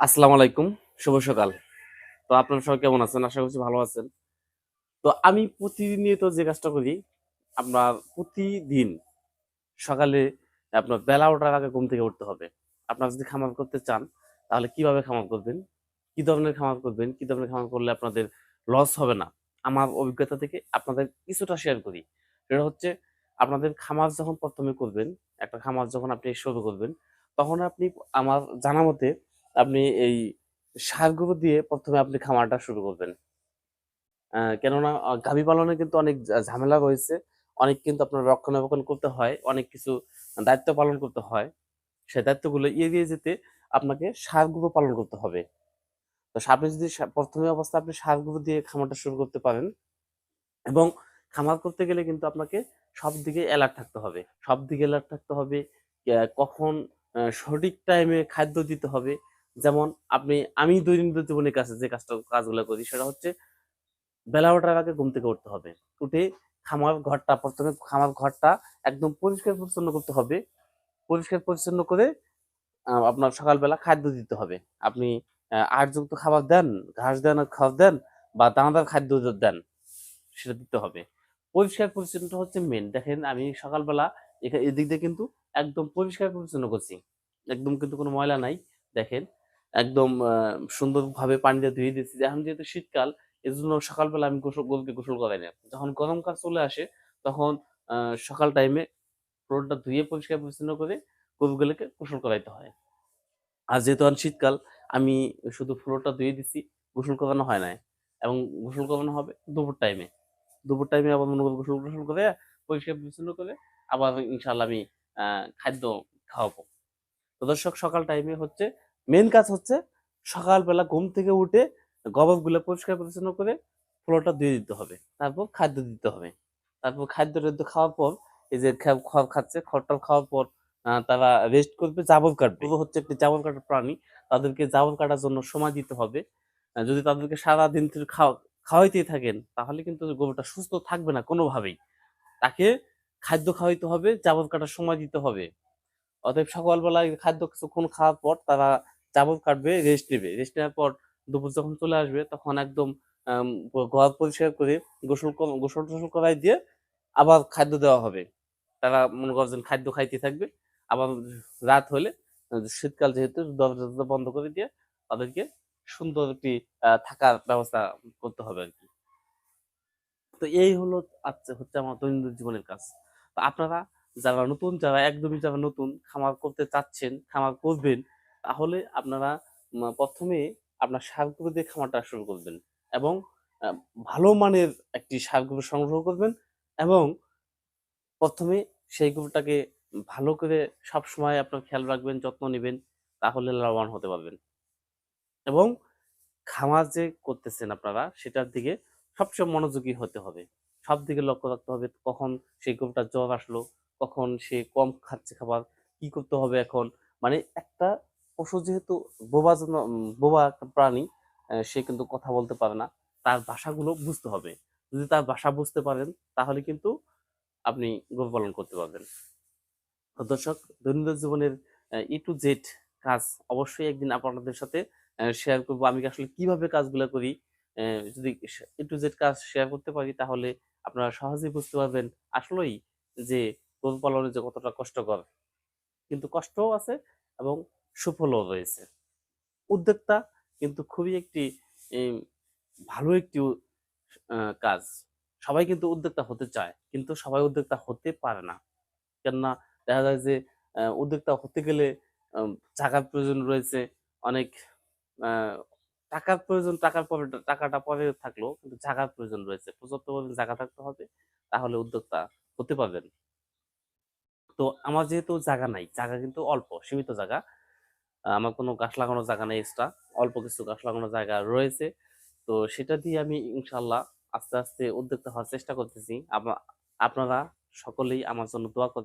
আসসালামু আলাইকুম, শুভ সকাল। তো আপনারা সবাই কেমন আছেন? আশা করছি ভালো আছেন। তো আমি প্রতিনিয়ত যে কাজটা করি আপনার প্রতিদিন সকালে আপনার বেলা ওঠার আগে ঘুম থেকে উঠতে হবে। আপনারা যদি খামার করতে চান, তাহলে কীভাবে খামার করবেন? কি ধরনের খামার করবেন? কি ধরনের খামার করলে আপনাদের লস হবে না? আমার অভিজ্ঞতা থেকে আপনাদের কিছুটা শেয়ার করি। সেটা হচ্ছে, আপনাদের খামার যখন প্রথমে করবেন, একটা খামার যখন আপনি শুরু করবেন, তখন আপনি আমার জানা মতে আপনি এই সারগুলো দিয়ে প্রথমে আপনি খামারটা শুরু করবেন। কেননা গাভী পালনে কিন্তু অনেক ঝামেলা রয়েছে। অনেক কিন্তু আপনার রক্ষণাবেক্ষণ করতে হয়, অনেক কিছু দায়িত্ব পালন করতে হয়। সেই দায়িত্বগুলো এড়িয়ে যেতে আপনাকে সারগুলো পালন করতে হবে। তো আপনি যদি প্রথমে অবস্থা আপনি সারগুলো দিয়ে খামারটা শুরু করতে পারেন এবং খামার করতে গেলে কিন্তু আপনাকে সব দিকে অ্যালার্ট থাকতে হবে। সব দিকে অ্যালার্ট থাকতে হবে কখন সঠিক টাইমে খাদ্য দিতে হবে যেমন আপনি, আমি দৈনন্দিন জীবনের কাছে যে কাজটা, কাজগুলো করি, সেটা হচ্ছে বেলা ওঠার আগে ঘুম থেকে উঠতে হবে। উঠে খামার ঘরটা প্রথমে, খামার ঘরটা একদম পরিষ্কার পরিচ্ছন্ন করতে হবে। পরিষ্কার পরিচ্ছন্ন করে আপনার সকালবেলা খাদ্য দিতে হবে। আপনি আটযুক্ত খাবার দেন, ঘাস দেন খাবার দেন বা দানাদার খাদ্য দেন, সেটা দিতে হবে। পরিষ্কার পরিচ্ছন্নটা হচ্ছে মেন দেখেন, আমি সকালবেলা এদিক দিয়ে কিন্তু একদম পরিষ্কার পরিচ্ছন্ন করছি। একদম কিন্তু কোনো ময়লা নাই। দেখেন একদম সুন্দরভাবে পানি দিয়ে ধুয়ে দিচ্ছি এখন যেহেতু শীতকাল এই জন্য সকালবেলা আমি গোসল গরুকে গোসল করাই না। যখন গরমকাল চলে আসে, তখন সকাল টাইমে ফ্লোরটা ধুয়ে পরিষ্কার পরিচ্ছন্ন করে গরুগুলোকে গোসল করাইতে হয়। আর যেহেতু এখন শীতকাল, আমি শুধু ফ্লোরটা ধুয়ে দিচ্ছি গোসল করানো হয় না এবং গোসল করানো হবে দুপুর টাইমে দুপুর টাইমে আবার মনে করো গোসল গোসল করে, পরিষ্কার পরিচ্ছন্ন করে আবার ইনশাল্লাহ আমি খাদ্য খাওয়াবো। তো দর্শক, সকাল টাইমে হচ্ছে মেন কাজ হচ্ছে সকালবেলা ঘুম থেকে উঠে গোবরগুলো পরিষ্কার পরিচ্ছন্ন করে ফ্লোরটা দিয়ে দিতে হবে। তারপর খাদ্য দিতে হবে। তারপর খাদ্য টাদ্য খাওয়ার পর এই যে খা- খড় খাচ্ছে খড়টা খাওয়ার পর তারা রেস্ট করবে, জাবর কাটবে। হচ্ছে একটি জাবর কাটার প্রাণী। তাদেরকে জাবর কাটার জন্য সময় দিতে হবে। যদি তাদেরকে সারা দিন ধরে খাওয়া খাওয়াইতেই থাকেন, তাহলে কিন্তু গরুটা সুস্থ থাকবে না কোনোভাবেই। তাকে খাদ্য খাওয়াইতে হবে, জাবর কাটার সময় দিতে হবে। অতএব সকালবেলা খাদ্য কিছুক্ষণ খাওয়ার পর তারা চাবল কাটবে রেস্ট নেবে। রেস্ট নেওয়ার পর দুপুর যখন চলে আসবে, তখন একদম ঘর পরিষ্কার করে গোসল গোসল টোসল করাই দিয়ে আবার খাদ্য দেওয়া হবে। তারা মনে করছেন খাদ্য খাইতে থাকবে। আবার রাত হলে শীতকাল যেহেতু, দরজা বন্ধ করে দিয়ে তাদেরকে সুন্দর একটি থাকার ব্যবস্থা করতে হবে আর কি। তো এই হলো আচ্ছা হচ্ছে আমার দৈনন্দিন জীবনের কাজ। তো আপনারা যারা নতুন, যারা একদমই যারা নতুন, খামার করতে চাচ্ছেন, খামার করবেন তাহলে আপনারা প্রথমে আপনার সারগুলো দিয়ে খামারটা শুরু করবেন এবং ভালো মানের একটি সারগুলো সংগ্রহ করবেন এবং প্রথমে সেই গরুটাকে ভালো করে সব সময় আপনার খেয়াল রাখবেন, যত্ন নেবেন, তাহলে লাভবান হতে পারবেন। এবং খামার যে করতেছেন আপনারা, সেটার দিকে সবসময় মনোযোগী হতে হবে। সব দিকে লক্ষ্য রাখতে হবে কখন সেই গরুটার জ্বর আসলো, কখন সে কম খাচ্ছে খাবার, কি করতে হবে এখন? মানে একটা পশু যেহেতু বোবা বোবা একটা প্রাণী সে কিন্তু কথা বলতে পারে না। তার ভাষাগুলো বুঝতে হবে। যদি তার ভাষা বুঝতে পারেন, তাহলে কিন্তু আপনি গরু পালন করতে পারবেন। দর্শক, দৈনন্দিন জীবনের ই টু জেড কাজ অবশ্যই একদিন আপনাদের সাথে শেয়ার করব। আমি আসলে কীভাবে কাজগুলো করি যদি ই টু জেড কাজ শেয়ার করতে পারি, তাহলে আপনারা সহজেই বুঝতে পারবেন আসলেই যে গরু পালনে যে কতটা কষ্টকর। কিন্তু কষ্টও আছে এবং সুফলও রয়েছে। উদ্যোক্তা কিন্তু খুবই একটি ভালো একটি কাজ। সবাই কিন্তু উদ্যোক্তা হতে চায়, কিন্তু সবাই উদ্যোক্তা হতে পারে না। কেননা দেখা যায় যে উদ্যোক্তা হতে গেলে টাকার প্রয়োজন রয়েছে, অনেক টাকার প্রয়োজন, টাকার পরে, টাকাটা পরে থাকলেও কিন্তু জায়গার প্রয়োজন রয়েছে। পর্যাপ্ত পরিমাণ জায়গা থাকতে হবে, তাহলে উদ্যোক্তা হতে পারবেন। তো আমার যেহেতু জায়গা নাই, জায়গা কিন্তু অল্প, সীমিত জায়গা। আমার কোনো গাছ লাগানোর জায়গা নেই এক্সট্রা অল্প কিছু গাছ লাগানোর জায়গা রয়েছে। তো সেটা দিয়ে আমি ইনশাল্লাহ আস্তে আস্তে উদ্যোক্তা হওয়ার চেষ্টা করতেছি। আপ- আপনারা সকলেই আমার জন্য দোয়া